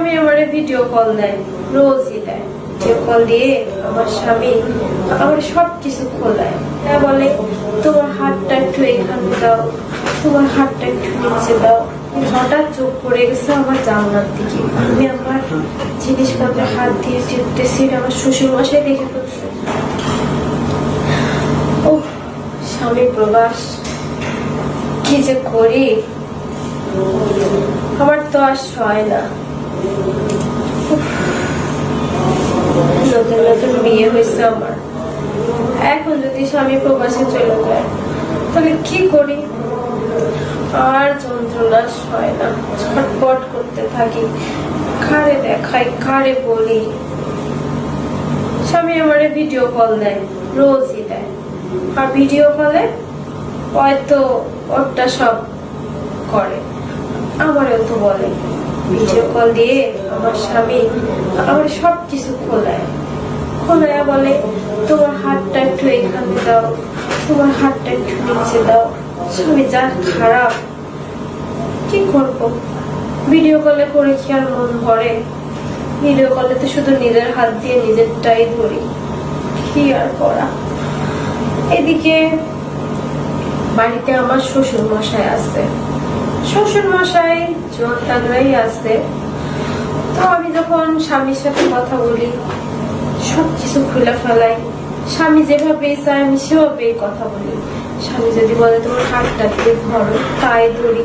স্বামী আমারে video call দেয়, রোজই দেয়। ভিডিও কল দিয়ে আমার স্বামী আমার সব কিছু খোলায়। হ্যাঁ বলে, তোমার হাতটা একটু এখানে দাও, তোমার হাতটা একটু নিচে দাও। হঠাৎ চোখ পড়ে গেছে আমার জানলার দিকে। আমি আমার জিনিসপত্রে হাত দিয়ে টিপতেছি আমার শ্বশুর মশাই দেখে ফেলছে। ও স্বামী প্রবাস, কি যে করি? আমার তো আর সয় না। নতুন নতুন বিয়ে হয়েছে আমার। এখন যদি স্বামী প্রবাসে চলে যায়, তাহলে কি করি? আর যন্ত্রণা সয় না। ছটপট করতে থাকি। কারে দেখাই, কারে বলি? স্বামী আমারে ভিডিও কল দেয়, রোজই দেয়। আর ভিডিও কলে হয়তো ওরটা সব করে। আমারও তো বলে। ভিডিও কল দিয়ে আমার স্বামী আমার সব কিছু খোলায়। খোলায় বলে, তোমার হাতটা একটু এখানে দাও, তোমার হাতটা একটু নিচে দাও, স্বামী যা খারাপ, কি করব? ভিডিও কলে করে কি আর মন ভরে? ভিডিও কলে তো শুধু নিজের হাত দিয়ে নিজেরটাই ধরি, কি আর করা? এদিকে বাড়িতে আমার শ্বশুর মশাই আছে। শ্বশুর মশাই তাগড়াই আছে তো আমি যখন স্বামীর সাথে কথা বলি, সব কিছু খুলে ফেলাই। স্বামী যেভাবে চায়, আমি সেভাবেই কথা বলি। স্বামী যদি বলে, তোমার হাতটা দিয়ে ধরো, তাই ধরি।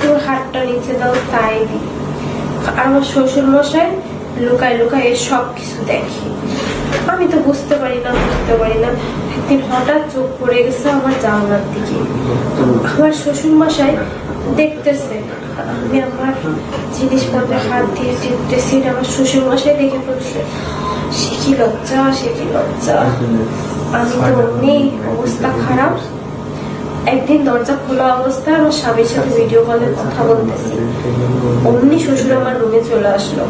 তোমার হাতটা নিচে দাও, তাই দিই আমার শ্বশুর মশাই লুকায় লুকায় সব কিছু দেখি। আমি তো বুঝতে পারি না, বুঝতে পারি না। একদিন হঠাৎ চোখ পড়ে গেছে আমার জানলার দিকে। আমার শ্বশুর মশাই দেখতেছে। আমি আমার জিনিসপত্রে হাত দিয়ে টিপতেছি আমার শ্বশুর মশাই দেখে ফেলছে সে কি লজ্জা, সে কি লজ্জা। আমি তো অমনি অবস্থা খারাপ। একদিন দরজা খোলা অবস্থায় আমার স্বামীর সাথে ভিডিও কলে কথা বলতেছি। অমনি শ্বশুর আমার রুমে চলে আসলো।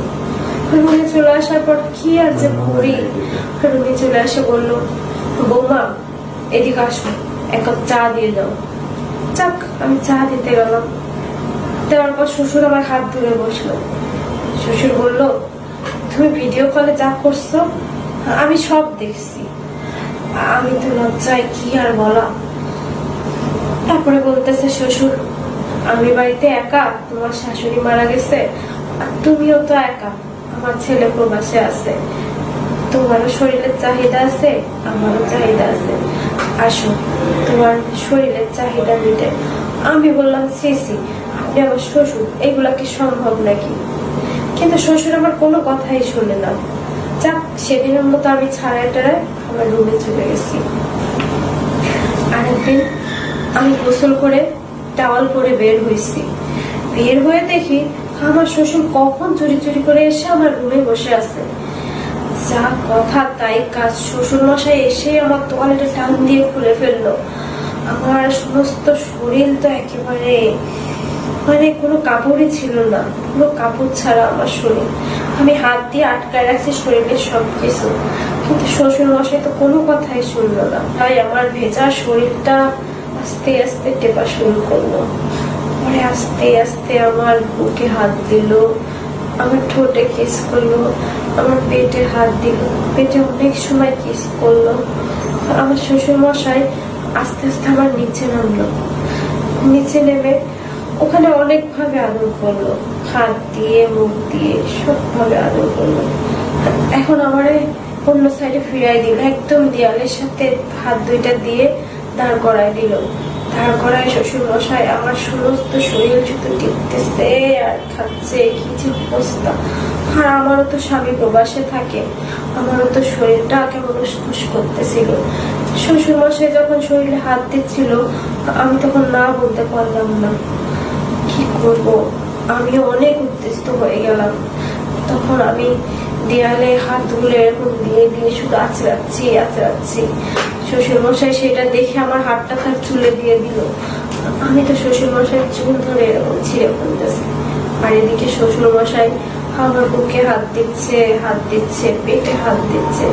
রুমে চলে আসার পর কি আর যে করি? রুমে চলে আসে বলল, বৌমা, এদিকে আসো, এক কাপ চা দিয়ে দাও আমি চা দিতে গেলাম। দেওয়ার পর শ্বশুর আমার হাত ধরে বসল। শ্বশুর বলল, তুমি ভিডিও কলে যা করছ, আমি সব দেখছি। আমি তো লজ্জায়, কি আর বলা? তারপরে বলতেছে শ্বশুর, আমি বাড়িতে একা, তোমার শাশুড়ি মারা গেছে, আর তুমিও তো একা, আমার ছেলে প্রবাসে আছে। তোমারও শরীরের চাহিদা আছে, আমারও চাহিদা আছে। আসো, তোমার শরীরের চাহিদা মিটে। আমি বললাম সিসি আপনি আমার শ্বশুর, এগুলা কি সম্ভব নাকি? কিন্তু শ্বশুর আমার কোনো কথাই শুনে না। যাক, সেদিনের মতো আমি ছাড়াই টাড়ায় আমার রুমে চলে গেছি। আরেকদিন আমি গোসল করে টাওয়াল পরে বের হয়েছি। বের হয়ে দেখি আমার শ্বশুর কখন চুরি চুরি করে এসে আমার রুমে বসে আছে। যা কথা তাই কাজ শ্বশুর মশাই এসে আমার তোয়ালেটা টান দিয়ে খুলে ফেলল। আমার সমস্ত শরীর তো একেবারে মানে কোনো কাপড়ই ছিল না। কোনো কাপড় ছাড়া আমার শরীর। আমি হাত দিয়ে আটকায় রাখছি শরীরের সব কিছু কিন্তু শ্বশুর মশাই তো কোনো কথাই শুনলো না। তাই আমার ভেজা শরীরটা আস্তে আস্তে টেপা শুরু করল। পরে আস্তে আস্তে আমার বুকে হাত দিল। আমার ঠোঁটে কিস করল। আমার পেটে হাত দিল। পেটে অনেক সময় কিস করল। আমার শ্বশুর মশাই আস্তে আস্তে আমার নিচে নামলো। নিচে নেমে ওখানে অনেক ভাবে আদর করল। হাত দিয়ে, মুখ দিয়ে সব ভাবে আদর করল। এখন আমারে অন্য সাইডে ফিরাই দিল। একদম দেয়ালের সাথে হাত দুইটা দিয়ে দাঁড় করায় দিল। দাঁড় করায় শ্বশুর মশাই আমার সমস্ত শরীর জুতো টিপতেছে আর খাচ্ছে, কি যে অবস্থা। আর আমারও তো স্বামী প্রবাসে থাকে। আমারও তো শরীরটা কেমন উসখুস করতেছিল। শ্বশুর মশাই যখন শরীরে হাত দিচ্ছিল, আমি তখন না বলতে পারলাম না। কি করব? আমি অনেক উত্তেজিত হয়ে গেলাম। তখন আমি দেয়ালে হাত তুলে এরকম দিয়ে দিয়ে শুধু আচড়াচ্ছি আচড়াচ্ছি। শ্বশুর মশাই সেটা দেখে আমার হাতটা তার চুলে দিয়ে দিল। আমি তো শ্বশুর মশাই চুল ধরে এরকম ছিঁড়ে ফেলতেছি। আর এদিকে শ্বশুর মশাই আমার বুকে হাত দিচ্ছে হাত দিচ্ছে, পেটে হাত দিচ্ছে।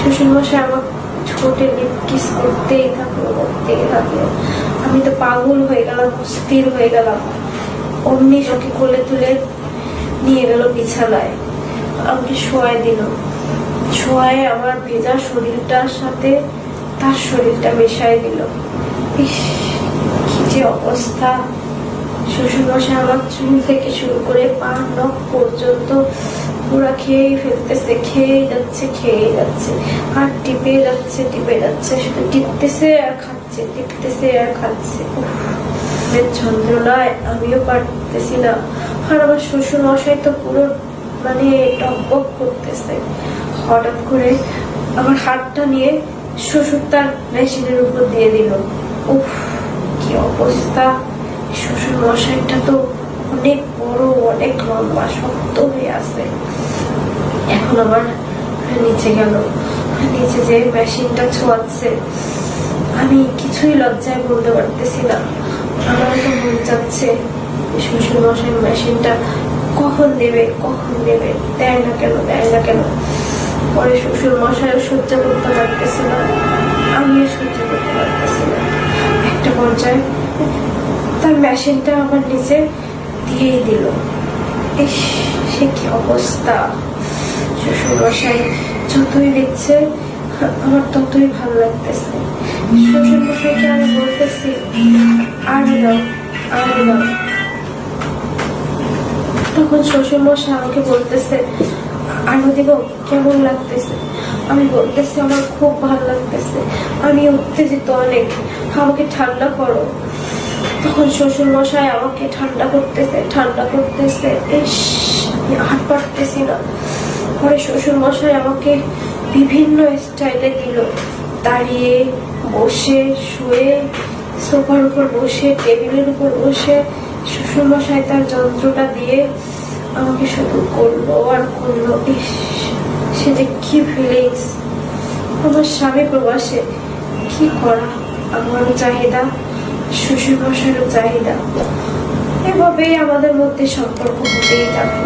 শ্বশুর মশাই আমার ঠোঁটে লিপ কিস করতেই থাকল করতেই থাকল আমি তো পাগল হয়ে গেলাম, অস্থির হয়ে গেলাম। অমনি চোখে কোলে তুলে নিয়ে গেল বিছানায়। আমাকে শোয়াই দিল। শোয়ায় আমার ভেজা শরীরটার সাথে তার শরীরটা মেশাই দিল। ইস, কি যে অবস্থা। শ্বশুরমশাই আমার চুল থেকে শুরু করে পা, নখ পর্যন্ত পুরা খেয়েই ফেলতেছে খেয়ে যাচ্ছে খেয়ে যাচ্ছে। আর টিপে যাচ্ছে টিপে যাচ্ছে, শুধু টিপতেছে আর খাচ্ছে, টিপতেছে আর খাচ্ছে। যন্ত্রণায় আমিও পারতেছি না আর আমার শ্বশুর মশাই তো পুরো মানে টকবক করতেছে। হঠাৎ করে আমার হাতটা নিয়ে শ্বশুর তার মেশিনের উপর দিয়ে দিল। উফ, কি অবস্থা। শ্বশুর মশাইটা তো অনেক বড়, অনেক লম্বা, শক্ত হয়ে আছে। এখন আমার নিচে গেল। নিচে যে মেশিনটা ছোঁয়াচ্ছে। আমি কিছুই লজ্জায় বলতে পারতেছি না। আমার তো মন চাচ্ছে শ্বশুর মশাই মেশিনটা কখন দেবে কখন দেবে দেয় না কেন, দেয় না কেন? পরে শ্বশুর মশাইও সহ্য করতে পারতেছি না। আমিও সহ্য করতে পারতেছি না। একটা পর্যায়ে তার মেশিনটা আমার নিচে দিয়েই দিল। সে কি অবস্থা? শ্বশুর মশাই যতই দিচ্ছে আমার ততই ভালো লাগতেছে। শ্বশুর মশাইকে আমি বলতেছি, আরও দাও আরও দাও। তখন শ্বশুর মশাই আমাকে বলতেছে, আরও দিব, কেমন লাগতেছে? আমি বলতেছি, আমার খুব ভালো লাগতেছে। আমি উত্তেজিত অনেক। আমাকে ঠান্ডা করো। তখন শ্বশুর মশাই আমাকে ঠান্ডা করতেছে ঠান্ডা করতেছে। আমি পারতেছি না। পরে শ্বশুর মশাই আমাকে বিভিন্ন স্টাইলে দিল। দাঁড়িয়ে, বসে, শুয়ে, সোফার উপর বসে, টেবিলের উপর বসে শ্বশুর মশাই তার যন্ত্রটা দিয়ে আমাকে শুধু করল আর করল। সে যে কি ফিলিংস আমার স্বামী প্রবাসে কি করা? আমারও চাহিদা শ্বশুর মশাইয়েরও চাহিদা। এভাবেই আমাদের মধ্যে সম্পর্ক হতেই থাকল।